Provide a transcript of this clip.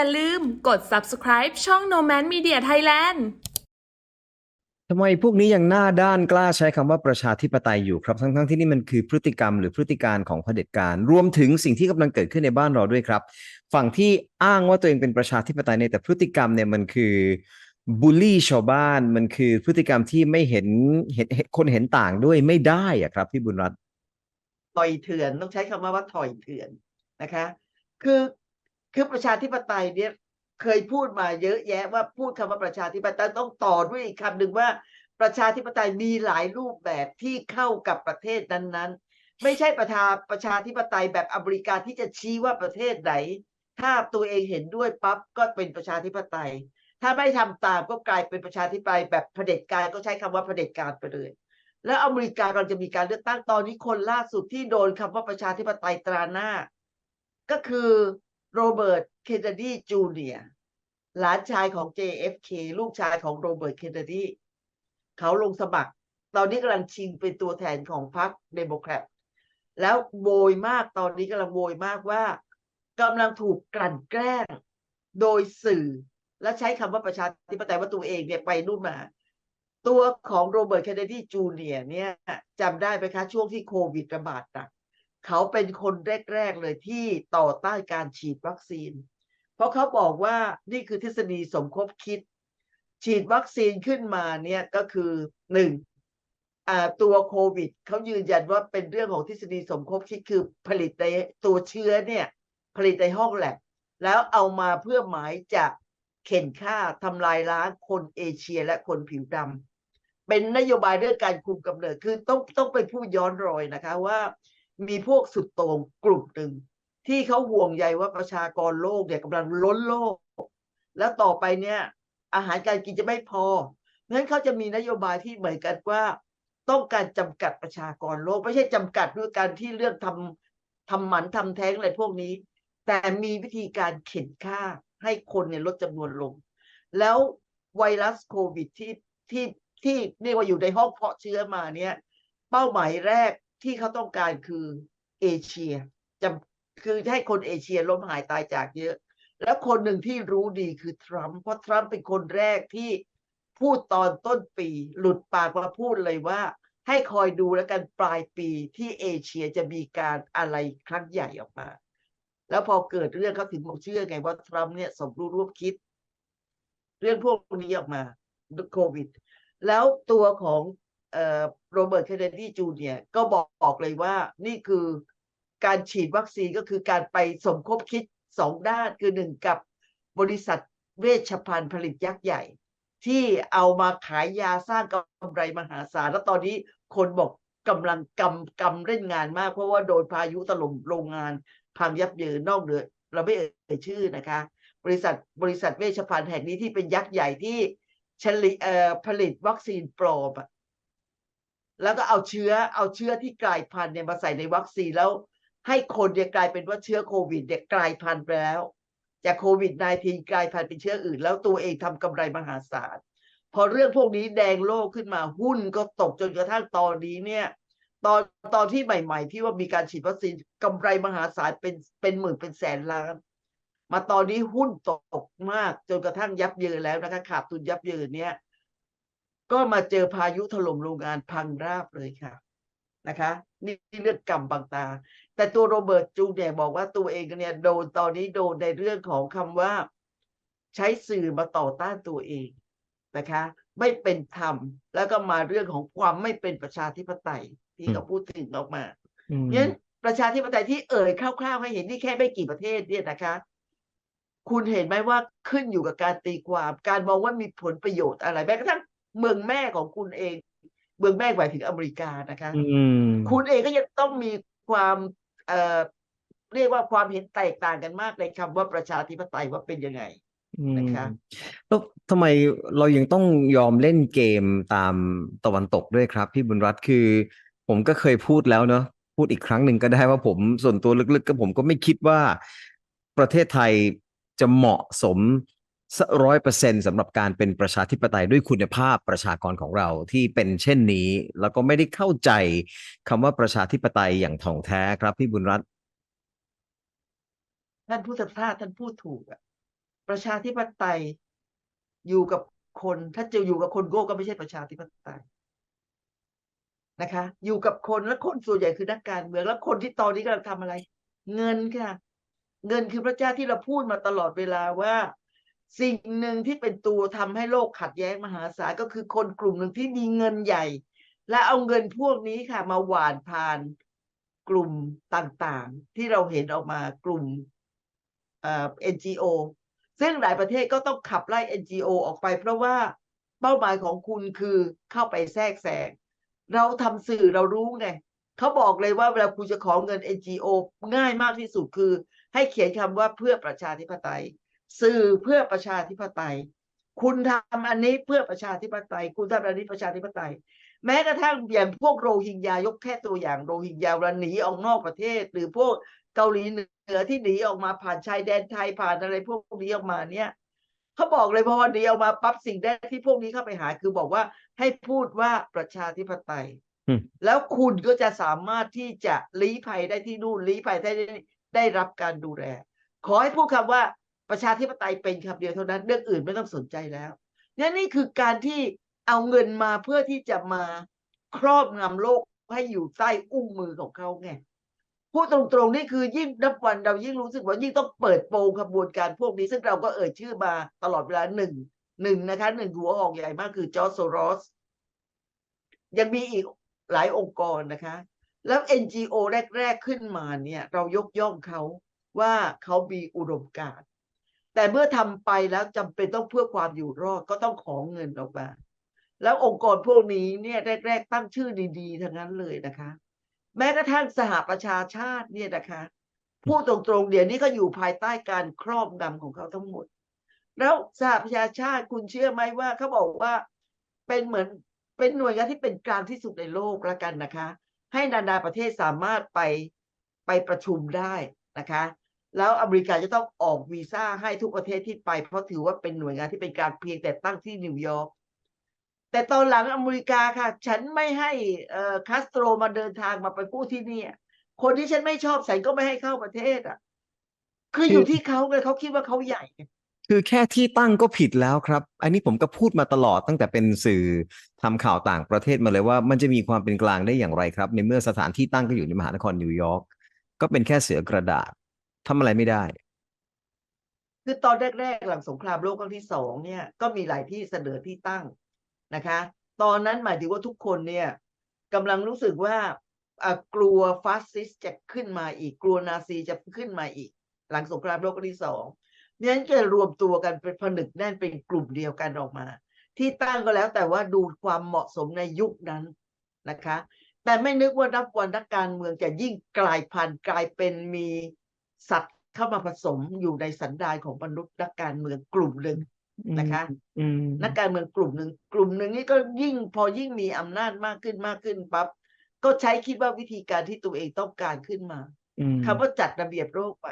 อย่าลืมกด subscribe ช่อง Noman Media Thailand ทำไมพวกนี้ยังหน้าด้านกล้าใช้คำว่าประชาธิปไตยอยู่ครับ ทั้งๆที่นี่มันคือพฤติกรรมหรือพฤติการของเผด็จการ รวมถึงสิ่งที่กำลังเกิดขึ้นในบ้านเราด้วยครับ ฝั่งที่อ้างว่าตัวเองเป็นประชาธิปไตยเนี่ยแต่พฤติกรรมเนี่ยมันคือบูลลี่ชาวบ้านมันคือพฤติกรรมที่ไม่เห็นเห็นเห็นคนเห็นต่างด้วยไม่ได้อะครับพี่บุญรัตน์ถอยเถื่อนต้องใช้คำว่าว่าถอยเถื่อนนะคะ คือ คือประชาธิปไตยเนี่ยเคยพูดมาเยอะแยะว่าพูดคำว่าประชาธิปไตยต้องต่อด้วยอีกคำหนึ่งว่าประชาธิปไตยมีหลายรูปแบบที่เข้ากับประเทศนั้นๆ ไม่ใช่ประชาประชาธิปไตยแบบอเมริกาที่จะชี้ว่าประเทศไหน ถ้าตัวเองเห็นด้วยปั๊บก็เป็นประชาธิปไตย ถ้าไม่ทำตามก็กลายเป็นประชาธิปไตยแบบเผด็จการก็ใช้คำว่าเผด็จการไปเลย แล้วอเมริกากำลังจะมีการเลือกตั้งตอนนี้คนล่าสุดที่โดนคำว่าประชาธิปไตยตราหน้า ก็คือ โรเบิร์ต เคนเนดี จูเนียร์หลานชายของ JFK ลูกชายของโรเบิร์ต เคนเนดี เขาลงสมัคร ตอนนี้กำลังชิงเป็นตัวแทนของพรรคเดโมแครต แล้วโวยมาก ตอนนี้กำลังโวยมากว่ากำลังถูกกลั่นแกล้งโดยสื่อ และใช้คำว่าประชาธิปไตยว่าตัวเองเนี่ยไปนู่นมา ตัวของโรเบิร์ต เคนเนดี จูเนียร์เนี่ยจำได้ไหมคะ ช่วงที่โควิดระบาดหนัก เขาเป็นคนแรก ๆ เลยที่ต่อต้านการฉีดวัคซีน เพราะเขาบอกว่านี่คือทฤษฎีสมคบคิด ฉีดวัคซีนขึ้นมาเนี่ยก็คือหนึ่งตัวโควิดเขายืนยันว่าเป็นเรื่องของทฤษฎีสมคบคิดคือผลิตในตัวเชื้อเนี่ย ผลิตในห้องแลบแล้วเอามาเพื่อหมายจะเข็นฆ่าทำลายล้างคนเอเชียและคนผิวดำเป็นนโยบายเรื่องการคุมกำเนิดคือต้องต้องไปพูดย้อนรอยนะคะว่า มีพวกสุดโต่งกลุ่มหนึ่งที่เขาห่วงใยว่าประชากรโลกเนี่ยกำลังล้นโลก แล้วต่อไปเนี่ย อาหารการกินจะไม่พอเพราะฉะนั้นเขาจะมีนโยบายที่เหมือนกันว่า ต้องการจำกัดประชากรโลก ไม่ใช่จำกัดด้วยการที่เรื่องทำทำหมันทำแท้งอะไรพวกนี้ แต่มีวิธีการเข็นฆ่าให้คนเนี่ยลดจำนวนลง แล้วไวรัสโควิดที่ที่ที่เรียกว่าอยู่ในห้องเพาะเชื้อมาเนี่ย เป้าหมายแรก ที่เขาต้องการคือเอเชียจำคือให้คนเอเชียล้มหายตายจากเยอะ แล้วคนหนึ่งที่รู้ดีคือทรัมป์เพราะทรัมป์เป็นคนแรกที่พูดตอนต้นปี หลุดปากมาพูดเลยว่า ให้คอยดูแล้วกันปลายปีที่เอเชียจะมีการอะไรครั้งใหญ่ออกมา แล้วพอเกิดเรื่องเขาถึงบอกเชื่อไงว่าทรัมป์เนี่ยสมรู้ร่วมคิด เรื่องพวกนี้ออกมาโควิด แล้วตัวของ โรเบิร์ตเคนเนดีจูเนียร์ก็บอกเลยว่านี่คือการฉีดวัคซีนก็คือการไปสมคบคิดสองด้านคือหนึ่งกับบริษัทเวชภัณฑ์ผลิตยักษ์ใหญ่ ที่เอามาขายยาสร้างกำไรมหาศาลแล้วตอนนี้คนบอกกำลังกำกำเล่นงานมาก เพราะว่าโดนพายุถล่มโรงงานพังยับเยินนอกเหนือเราไม่เอ่ยชื่อนะคะ บริษัทบริษัทเวชภัณฑ์แห่งนี้ที่เป็นยักษ์ใหญ่ที่ฉลิเอ่อผลิตวัคซีนปลอมอะ แล้วก็เอาเชื้อเอาเชื้อที่กลายพันธุ์เนี่ยมาใส่ในวัคซีนแล้ว ให้คนเนี่ยกลายเป็นว่าเชื้อโควิดเนี่ยกลายพันธุ์ไปแล้ว จากโควิด -19 กลายพันธุ์เป็นเชื้ออื่น แล้วตัวเองทำกำไรมหาศาลพอเรื่องพวกนี้แดงโลกขึ้นมาหุ้นก็ตกจนกระทั่งตอนนี้เนี่ย ตอนตอนที่ใหม่ๆ ที่ว่ามีการฉีดวัคซีนกำไรมหาศาลเป็นเป็นหมื่นเป็นแสนล้าน มาตอนนี้หุ้นตกมากจนกระทั่งยับเยินแล้วนะคะขาดทุนยับเยินเนี่ย ก็มาเจอพายุถล่มโรงงานพังราบเลยค่ะนะคะ นี่เลือดกำบางตา แต่ตัวโรเบิร์ตจูเนียร์บอกว่าตัวเองเนี่ยโดนตอนนี้โดนในเรื่องของคำว่า ใช้สื่อมาต่อต้านตัวเองนะคะ ไม่เป็นธรรมแล้วก็มาเรื่องของความไม่เป็นประชาธิปไตยที่เขาพูดถึงออกมาอืมงั้นประชาธิปไตยที่เอ่ยคร่าวๆให้เห็นนี่แค่ไม่กี่ประเทศเนี่ยนะคะ คุณเห็นไหมว่าขึ้นอยู่กับการตีความ การมองว่ามีผลประโยชน์อะไรแม้กระทั่ง เมืองแม่ของคุณเอง เมืองแม่หมายถึงอเมริกานะคะอืมคุณเองก็ยังต้องมีความเอ่อเรียกว่าความเห็นแตกต่างกันมากในคำว่าประชาธิปไตยว่าเป็นยังไงอืมนะคะแล้วทำไมเรายังต้องยอมเล่นเกมตามตะวันตกด้วยครับ พี่บุญรัตน์คือ ผมก็เคยพูดแล้วเนอะพูดอีกครั้งหนึ่งก็ได้ว่าผมส่วนตัวลึกๆก็ผมก็ไม่คิดว่าประเทศไทยจะเหมาะสม ร้อยเปอร์เซ็นต์สำหรับการเป็นประชาธิปไตยด้วยคุณภาพประชากรของเราที่เป็นเช่นนี้ แล้วก็ไม่ได้เข้าใจคำว่าประชาธิปไตยอย่างถ่องแท้ครับพี่บุญรัตน์ท่านผู้สัมภาษณ์ท่านพูดถูกอะประชาธิปไตยอยู่กับคน ถ้าจะอยู่กับคนโง่ก็ไม่ใช่ประชาธิปไตยนะคะ อยู่กับคนและคนส่วนใหญ่คือนักการเมืองแล้วคนที่ตอนนี้กำลังทำอะไร เงินค่ะ เงินคือพระเจ้าที่เราพูดมาตลอดเวลาว่า สิ่งหนึ่งที่เป็นตัวทำให้โลกขัดแย้งมหาศาลก็คือคนกลุ่มหนึ่งที่มีเงินใหญ่ และเอาเงินพวกนี้ค่ะ มาหวานผ่านกลุ่มต่างๆ ที่เราเห็นออกมากลุ่มเอ่อ NGO ซึ่งหลายประเทศก็ต้องขับไล่ NGO ออกไป เพราะว่าเป้าหมายของคุณคือเข้าไปแทรกแซงเราทำสื่อเรารู้ไงเขาบอกเลยว่าเวลาคุณจะขอเงิน NGO ง่ายมากที่สุดคือ ให้เขียนคำว่าเพื่อประชาธิปไตย สื่อเพื่อประชาธิปไตย คุณทำอันนี้เพื่อประชาธิปไตย คุณทำอันนี้ประชาธิปไตย แม้กระทั่งอย่างพวกโรฮิงญายกแค่ตัวอย่างโรฮิงญาเวลาหนีออกนอกประเทศ หรือพวกเกาหลีเหนือที่หนีออกมาผ่านชายแดนไทยผ่านอะไรพวกนี้ออกมาเนี่ยเขาบอกเลยพอหนีออกมาปั๊บสิ่งแรกที่พวกนี้เข้าไปหาคือบอกว่าให้พูดว่าประชาธิปไตยอืมแล้วคุณก็จะสามารถที่จะลี้ภัยได้ที่นู่นลี้ภัยได้ได้รับการดูแล ขอให้พูดคำว่า ประชาธิปไตยเป็นคำเดียวเท่านั้นเรื่องอื่นไม่ต้องสนใจแล้วเนี่ยนี่คือการที่เอาเงินมาเพื่อที่จะมาครอบงำโลกให้อยู่ใต้อุ้งมือของเขาไงพูดตรงๆนี่คือยิ่งนับวันเรายิ่งรู้สึกว่ายิ่งต้องเปิดโปงขบวนการพวกนี้ ซึ่งเราก็เอ่ยชื่อมาตลอดเวลาหนึ่งหนึ่งนะคะหนึ่งหัวหอกใหญ่มากคือจอร์จโซรอสยังมีอีกหลายองค์กรนะคะ แล้ว NGO แรก ๆ ขึ้นมาเนี่ย เรายกย่องเขาว่าเขามีอุดมการณ์ แต่เมื่อทำไปแล้วจำเป็นต้องเพื่อความอยู่รอดก็ต้องขอเงินออกมา แล้วองค์กรพวกนี้เนี่ยแรก ๆ ตั้งชื่อดีๆทั้งนั้นเลยนะคะ แม้กระทั่งสหประชาชาติเนี่ยนะคะพูดตรงๆเดี๋ยวนี้ก็อยู่ภายใต้การครอบงำของเขาทั้งหมด แล้วสหประชาชาติคุณเชื่อไหมว่าเขาบอกว่าเป็นเหมือนเป็นหน่วยงานที่เป็นกลางที่สุดในโลกแล้วกันนะคะ ให้นานาประเทศสามารถไปไปประชุมได้นะคะ แล้วอเมริกาจะต้องออกวีซ่าให้ทุกประเทศที่ไป เพราะถือว่าเป็นหน่วยงานที่เป็นการเพียงแต่ตั้งที่นิวยอร์กแต่ตอนหลังอเมริกาค่ะ ฉันไม่ให้เอคาสโตรมาเดินทางมาไปพูดที่นี่คนที่ฉันไม่ชอบฉันก็ไม่ให้เข้าประเทศอะ คืออยู่ที่เขาเลยเขาคิดว่าเขาใหญ่ คือแค่ที่ตั้งก็ผิดแล้วครับ อันนี้ผมก็พูดมาตลอดตั้งแต่เป็นสื่อทำข่าวต่างประเทศมาเลยว่า มันจะมีความเป็นกลางได้อย่างไรครับ ในเมื่อสถานที่ตั้งก็อยู่ในมหานครนิวยอร์กก็เป็นแค่เสือกระดาษ ทำอะไรไม่ได้ คือตอนแรกๆหลังสงครามโลกครั้งที่สองเนี่ยก็มีหลายที่เสนอที่ตั้งนะคะ ตอนนั้นหมายถึงว่าทุกคนเนี่ยกำลังรู้สึกว่ากลัวฟาสซิสต์จะขึ้นมาอีกกลัวนาซีจะขึ้นมาอีก หลังสงครามโลกครั้งที่สองนั้นจะรวมตัวกันเป็นผนึกแน่นเป็นกลุ่มเดียวกันออกมา ที่ตั้งก็แล้วแต่ว่าดูความเหมาะสมในยุคนั้นนะคะ แต่ไม่นึกว่านับวันนักการเมืองจะยิ่งกลายพันธุ์กลายเป็นมี สัตว์เข้ามาผสมอยู่ในสันดานของมนุษย์นักการเมืองกลุ่มหนึ่งนะคะอืมนักการเมืองกลุ่มหนึ่งกลุ่มหนึ่งนี่ก็ยิ่งพอยิ่งมีอำนาจมากขึ้นมากขึ้นปั๊บก็ใช้คิดว่าวิธีการที่ตัวเองต้องการขึ้นมาอืมคำว่าจัดระเบียบโรคไป